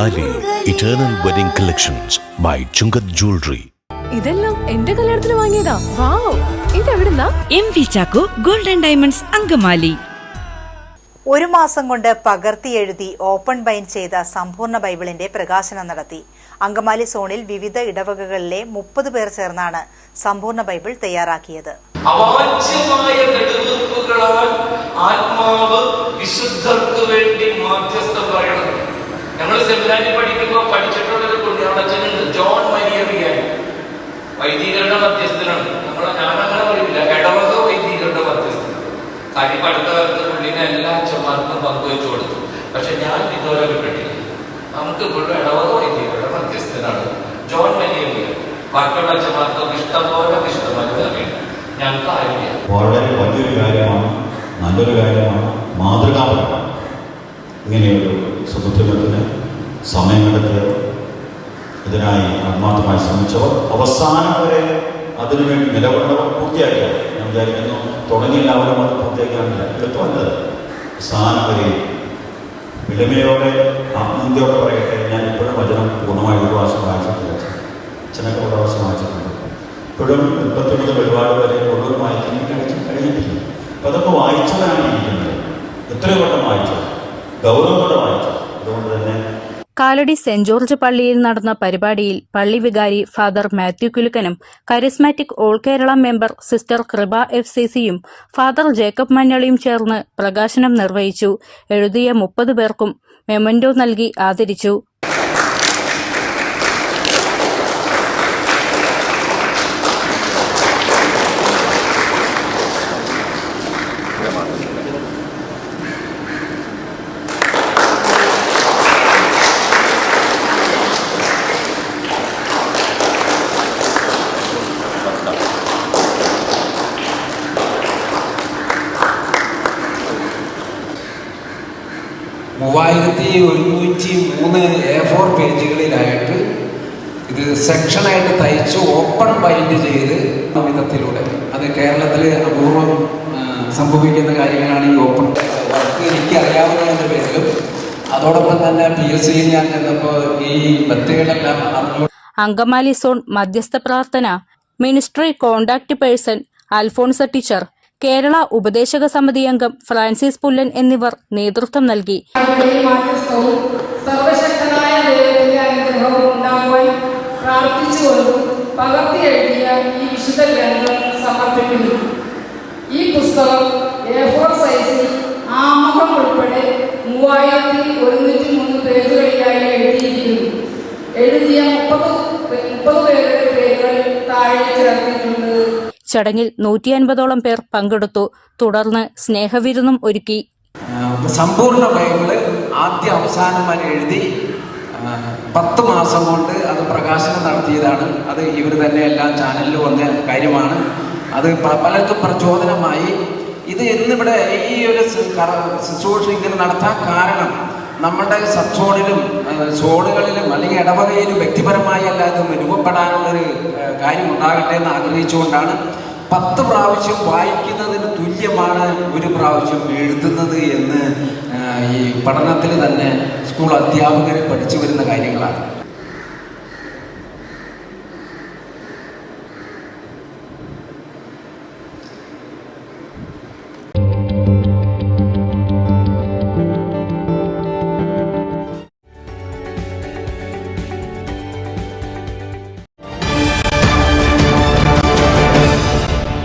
Eternal Wedding collections by Chungat Jewelry. ഇതെല്ലാം എന്റെ കല്യാണത്തിന് വാങ്ങിയതാ. Wow ഇതെവിടുന്നാ? M V Chacko golden diamonds Angamaly. ഒരു മാസം കൊണ്ട് പകർത്തി എഴുതി ഓപ്പൺ ബൈൻ ചെയ്ത സമ്പൂർണ ബൈബിളിന്റെ പ്രകാശനം നടത്തി. അങ്കമാലി സോണിൽ വിവിധ ഇടവകകളിലെ മുപ്പത് പേർ ചേർന്നാണ് സമ്പൂർണ ബൈബിൾ തയ്യാറാക്കിയത്. ആത്മാവ് വിശുദ്ധർക്ക് വേണ്ടി മാധ്യസ്ഥം സെമിനാരിൽ പഠിക്കുമ്പോൾ പഠിച്ചിട്ടുള്ളൊരു അച്ഛനുണ്ട്. ജോൺ മരിയ വിയാനി വൈദികരുടെ മധ്യസ്ഥനാണ്. നമ്മൾ ഞാനങ്ങനെ പറയില്ല. ഇടവക വൈദികരുടെ മധ്യസ്ഥൻ. കാര്യം അടുത്ത പുള്ളിനെ എല്ലാ അച്ഛന്മാർക്കും പങ്കുവെച്ചു കൊടുത്തു. പക്ഷെ ഞാൻ ഇതുവരെ പെട്ടില്ല നമുക്ക് ഇവിടെ ഇടവക വൈദികരുടെ മധ്യസ്ഥനാണ് ജോൺ മരിയ വിയാനി ബാക്കിയുള്ള അച്ഛന്മാർക്കൊക്കെ ഇഷ്ടംപോലെ ഇഷ്ടമാക്കി അറിയണം ഞങ്ങൾക്ക് ആരുമില്ല. വളരെ വലിയൊരു കാര്യമാണ് നല്ലൊരു കാര്യമാണ് മാതൃകാപരമാണ്. ഇങ്ങനെയൊരു സുബുദ്ധിമത്തിന് സമയം കണ്ടെത്തിയവർ ഇതിനായി ആത്മാർത്ഥമായി ശ്രമിച്ചവർ അവസാനം വരെ അതിനുവേണ്ടി നിലകൊണ്ടവർ പൂർത്തിയാക്കിയവർ. ഞാൻ വിചാരിക്കുന്നു തുടങ്ങിയ എല്ലാവരും അത് പൂർത്തിയാക്കാനില്ല എളുപ്പമല്ലത് അവസാനം വരെ വിളമയോടെ ആത്മീയതയോടെ പറയട്ടെ. ഞാൻ ഇപ്പോഴും വചനം പൂർണമായി ഒരു പ്രാവശ്യം വായിച്ചിട്ടില്ല. അച്ഛനൊക്കെ ഒരു പ്രാവശ്യം വായിച്ചിട്ടുണ്ട്. ഇപ്പോഴും മുപ്പത്തി മുതൽ ഒരുപാട് വരെ മുഴുവൻ വായിക്കാൻ കഴിച്ചു കഴിഞ്ഞിട്ടില്ല. അപ്പം അതൊക്കെ വായിച്ചതാണ് ഇരിക്കുന്നത്? എത്രയോ വട്ടം വായിച്ചു ഗൗരവത്തോടെ വായിച്ചു കാലടി സെന്റ് ജോർജ് പള്ളിയിൽ നടന്ന പരിപാടിയിൽ പള്ളി വികാരി father Mathew കുലുക്കനും charismatic all Kerala member sister Kripa F C സിയും ഫാദർ ജേക്കബ് മഞ്ഞളിയും ചേർന്ന് പ്രകാശനം നിർവഹിച്ചു. എഴുതിയ മുപ്പത് പേർക്കും മെമന്റോ നൽകി ആദരിച്ചു. മൂവായിരത്തി ഒരുന്നൂറ്റി മൂന്ന് എ ഫോർ പേജുകളിലായിട്ട് ഇത് സെക്ഷനായിട്ട് തയ്ച്ച് ഓപ്പൺ ബൈൻഡ് ചെയ്ത് വിധത്തിലൂടെ. അത് കേരളത്തിൽ അപൂർവം സംഭവിക്കുന്ന കാര്യങ്ങളാണ് ഈ ഓപ്പൺ വർക്ക് എനിക്ക് അറിയാവുന്നതിന്റെ പേരിലും. അതോടൊപ്പം തന്നെ പി എസ് സിയിൽ ഞാൻ ചെന്നപ്പോൾ ഈ ബത്തുകളെല്ലാം അറിഞ്ഞു. അങ്കമാലി സോൺ മധ്യസ്ഥ പ്രാർത്ഥന ministry contact person Alphonsa teacher Kerala ഉപദേശക സമിതി അംഗം ഫ്രാൻസിസ് പുല്ലൻ എന്നിവർ നേതൃത്വം നൽകി. സർവശക്തനായ ഈ വിശുദ്ധ ഗ്രന്ഥം സമർപ്പിക്കുന്നു. ഈ പുസ്തകം എ സൈസിൽ ആമുഖം ഉൾപ്പെടെ മൂവായിരത്തി ഒരുന്നൂറ്റി മൂന്ന് പേജുകളിലായി എഴുതിയിരിക്കുന്നു. എഴുതിയ മുപ്പത് ചടങ്ങിൽ നൂറ്റി അൻപതോളം പേർ പങ്കെടുത്തു. തുടർന്ന് സ്നേഹവിരുന്നും ഒരുക്കി. സമ്പൂർണ ബൈബിൾ ആദ്യ അവസാനം വരെ എഴുതി പത്ത് മാസം കൊണ്ട് അത് പ്രകാശനം നടത്തിയതാണ്. അത് ഇവർ തന്നെ എല്ലാ ചാനലിലും വന്ന കാര്യമാണ്. അത് പലർക്കും പ്രചോദനമായി. ഇത് ഇന്നിവിടെ ഈ ഒരു ശുശ്രൂഷ ഇങ്ങനെ നടത്താൻ കാരണം നമ്മുടെ സബ്സോണിലും സോണുകളിലും അല്ലെങ്കിൽ ഇടവകയിലും വ്യക്തിപരമായി അല്ലാതെ രൂപപ്പെടാനുള്ളൊരു കാര്യം ഉണ്ടാകട്ടെ എന്ന് ആഗ്രഹിച്ചുകൊണ്ടാണ് പത്ത് പ്രാവശ്യം വായിക്കുന്നതിന് തുല്യമാണ് ഒരു പ്രാവശ്യം എഴുതുന്നത് എന്ന് ഈ പഠനത്തിൽ തന്നെ സ്കൂൾ അധ്യാപകർ പഠിച്ചു വരുന്ന കാര്യങ്ങളാണ്.